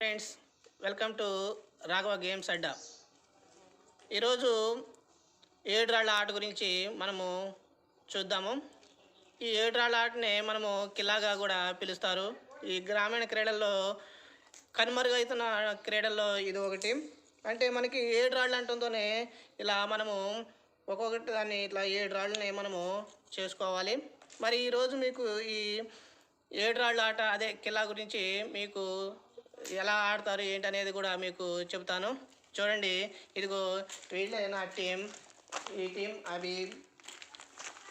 Friends welcome to Raghava games Adda. ఈరోజు ఏడు రాళ్ళ ఆట గురించి మనము చూద్దాము. ఈ ఏడు రాళ్ళ ఆటని మనము కిలాగా కూడా పిలుస్తారు. ఈ గ్రామీణ క్రీడల్లో కనుమరుగైతున్న క్రీడల్లో ఇది ఒకటి. అంటే మనకి ఏడు రాళ్ళు అంటుందోనే ఇలా మనము ఒక్కొక్కటి దాన్ని ఇట్లా ఏడు రాళ్ళని మనము చేసుకోవాలి. మరి ఈరోజు మీకు ఈ ఏడు రాళ్ళ ఆట అదే కిలా గురించి మీకు ఎలా ఆడతారు ఏంటనేది కూడా మీకు చెప్తాను చూడండి ఇదిగో వీళ్ళే నా టీం ఈ టీం అవి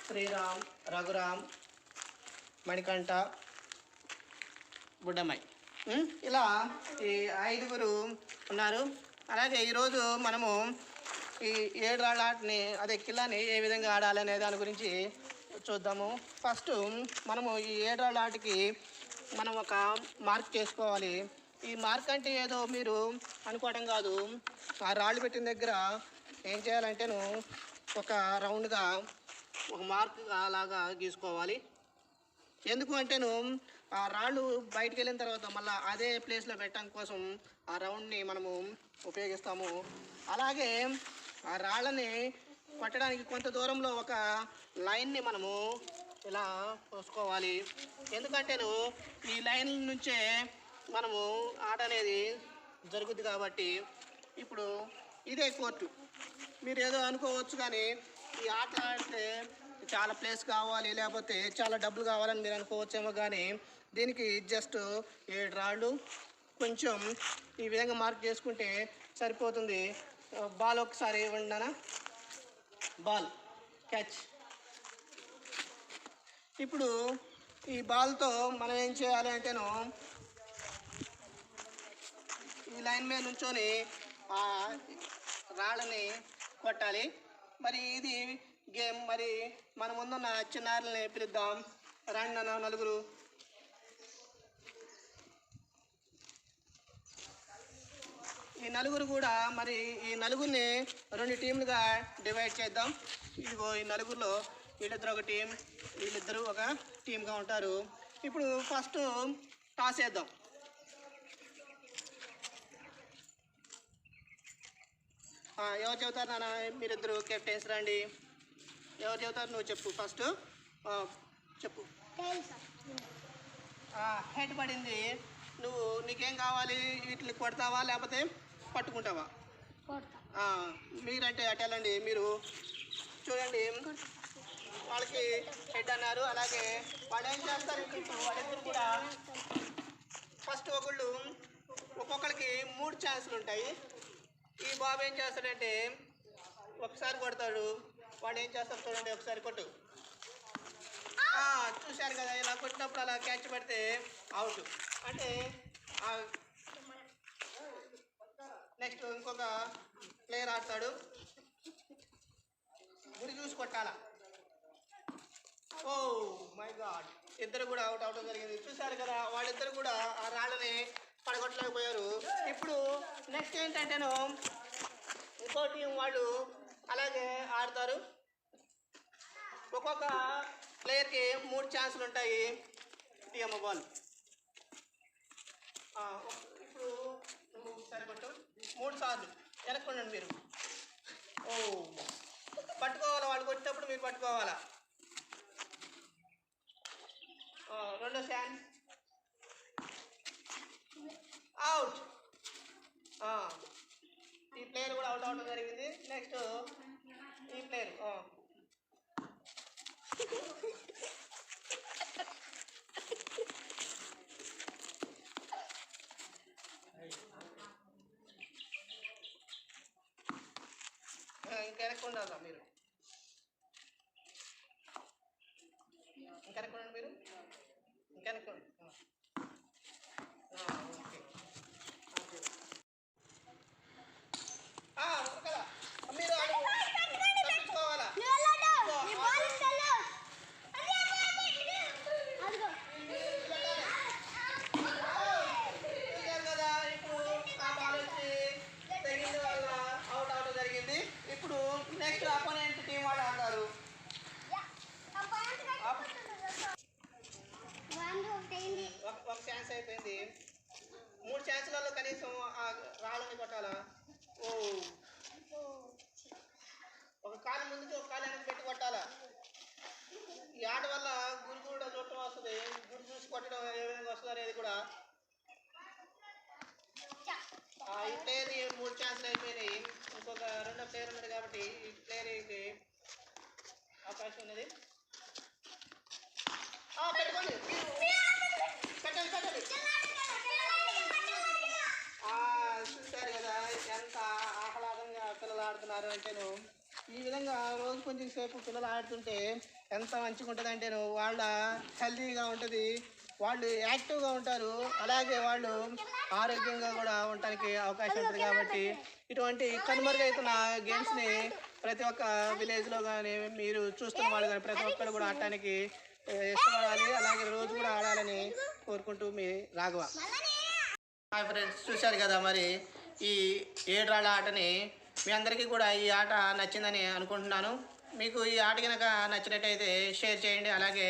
శ్రీరామ్ రఘురామ్ మణికంఠ బుడ్డమ్మాయి. ఇలా ఈ ఐదుగురు ఉన్నారు. అలాగే ఈరోజు మనము ఈ ఏడు రాళ్ళ ఆటని అదే కిల్లాని ఏ విధంగా ఆడాలి అనే దాని గురించి చూద్దాము. ఫస్ట్ మనము ఈ ఏడు రాళ్ళ ఆటకి మనం ఒక మార్క్ చేసుకోవాలి. ఈ మార్క్ అంటే ఏదో మీరు అనుకోవడం కాదు. ఆ రాళ్ళు పెట్టిన దగ్గర ఏం చేయాలంటేను ఒక రౌండ్గా ఒక మార్క్ లాగా గీసుకోవాలి. ఎందుకు అంటేను ఆ రాళ్ళు బయటికి వెళ్ళిన తర్వాత మళ్ళీ అదే ప్లేస్లో పెట్టడం కోసం ఆ రౌండ్ని మనము ఉపయోగిస్తాము. అలాగే ఆ రాళ్ళని కొట్టడానికి కొంత దూరంలో ఒక లైన్ని మనము ఇలా పోసుకోవాలి. ఎందుకంటేను ఈ లైన్ నుంచే మనము ఆట అనేది జరుగుద్ది కాబట్టి ఇప్పుడు ఇదే కోర్టు. మీరు ఏదో అనుకోవచ్చు కానీ ఈ ఆట అంటే చాలా ప్లేస్ కావాలి లేకపోతే చాలా డబ్బులు కావాలని మీరు అనుకోవచ్చేమో కానీ దీనికి జస్ట్ ఏడు రాళ్ళు. కొంచెం ఈ విధంగా మార్క్ చేసుకుంటే సరిపోతుంది. బాల్ ఒకసారి ఇవ్వండి బాల్ క్యాచ్. ఇప్పుడు ఈ బాల్తో మనం ఏం చేయాలి అంటేను ఈ లైన్ మీద నుంచొని ఆ రాళ్ళని కొట్టాలి. మరి ఇది గేమ్. మరి మన ముందున్న చిన్నారులని పిలుద్దాం. రండి అన్న నలుగురు. ఈ నలుగురు కూడా మరి ఈ నలుగురిని రెండు టీంలుగా డివైడ్ చేద్దాం. ఇదిగో ఈ నలుగురిలో వీళ్ళిద్దరు ఒక టీం వీళ్ళిద్దరూ ఒక టీంగా ఉంటారు. ఇప్పుడు ఫస్ట్ టాస్ వేద్దాం. ఎవరు చెబుతారు నాన్న? మీరిద్దరు కెప్టెన్స్ రండి ఎవరు చెబుతారు నువ్వు చెప్పు ఫస్ట్. చెప్పు. హెడ్ పడింది. నువ్వు నీకేం కావాలి? వీటిని కొడతావా? లేకపోతే పట్టుకుంటావా? మీరంటే అటు వెళ్ళండి. మీరు చూడండి. వాళ్ళకి హెడ్ అన్నారు. అలాగే వాళ్ళు ఏం చేస్తారు? వాళ్ళిద్దరు కూడా ఫస్ట్ ఒకళ్ళు ఒక్కొక్కరికి మూడు ఛాన్సులు ఉంటాయి ఈ బాబు ఏం చేస్తాడంటే ఒకసారి కొడతాడు వాడు ఏం చేస్తాడు చూడండి ఒకసారి కొట్టు. చూశారు కదా ఇలా కొట్టినప్పుడు అలా క్యాచ్ పెడితే అవుట్ అంటే నెక్స్ట్ ఇంకొక ప్లేయర్ ఆడతాడు. గురి చూసి కొట్టాలా? ఓ మై గాడ్ ఇద్దరు కూడా అవుట్ అవడం జరిగింది. చూశారు కదా వాళ్ళిద్దరు కూడా ఆ రాళ్ళని పడగొట్టలేకపోయారు. ఇప్పుడు నెక్స్ట్ ఏంటంటేను ఇంకో టీం వాళ్ళు అలాగే ఆడతారు. ఒక్కొక్క ప్లేయర్కి మూడు ఛాన్సులు ఉంటాయి. తీయమ్మ బాల్ ఇప్పుడు నువ్వు సరిపట్టు మూడు సార్లు. వెనక్కుండండి మీరు. ఓ. పట్టుకోవాలా? వాళ్ళు కొట్టినప్పుడు మీరు పట్టుకోవాలా ఆ, రెండో ఛాన్స్ అవుట్ ఈ ప్లేయర్ కూడా అవుట్ అవడం జరిగింది నెక్స్ట్ ఈ ప్లేయర్ ఇంకెనక్కుండాలా మీరు? ఇంకెనక్కుండండి మీరు? ఇంకెనక్కుండి ఓకే ఓకే ఆ, కదా. మీరు అడుగు. తప్పించుకోవాలా చూశారు కదా ఇప్పుడు ఆ బాల్ వచ్చి తగిలింది వల్ల అవుట్ అవడం జరిగింది ఇప్పుడు నెక్స్ట్ అపోనెంట్ ఆ రాళ్ళని కొట్టాలా ఓ ఒక కాలు ముందుకి ఒక కాలు వెనక్కి పెట్టి కొట్టాలా ఈ ఆట వల్ల గురి కూడా చుట్టం వస్తుంది గురి చూసి కొట్టడం ఏ విధంగా వస్తుంది అనేది కూడా ఆ, ఈ ప్లేయర్ మూడు ఛాన్సులు అయిపోయినాయి ఇంకొక రెండో ప్లేయర్ ఉన్నది కాబట్టి ఈ ప్లేయర్కి అవకాశం ఉన్నది. ఆ, పెట్టుకోండి. పెట్టండి పెట్టండి. చూశారు కదా ఎంత ఆహ్లాదంగా పిల్లలు ఆడుతున్నారు అంటేను ఈ విధంగా రోజు కొంచెం సేపు పిల్లలు ఆడుతుంటే ఎంత మంచిగా ఉంటుంది అంటేను వాళ్ళ హెల్తీగా ఉంటుంది. వాళ్ళు యాక్టివ్గా ఉంటారు. అలాగే వాళ్ళు ఆరోగ్యంగా కూడా ఉండటానికి అవకాశం ఉంటుంది కాబట్టి ఇటువంటి కనుమరుగైతున్న గేమ్స్ని ప్రతి ఒక్క విలేజ్లో కానీ మీరు చూస్తున్న వాళ్ళు కానీ ప్రతి ఒక్కరు కూడా ఆడటానికి ఇష్టపడాలి. అలాగే రోజు కూడా ఆడాలని కోరుకుంటూ మీ రాఘవ. హాయ్ ఫ్రెండ్స్ చూశారు కదా మరి ఈ ఏడు రాళ్ళ ఆటని మీ అందరికీ కూడా ఈ ఆట నచ్చిందని అనుకుంటున్నాను. మీకు ఈ ఆట కనుక నచ్చినట్టయితే షేర్ చేయండి. అలాగే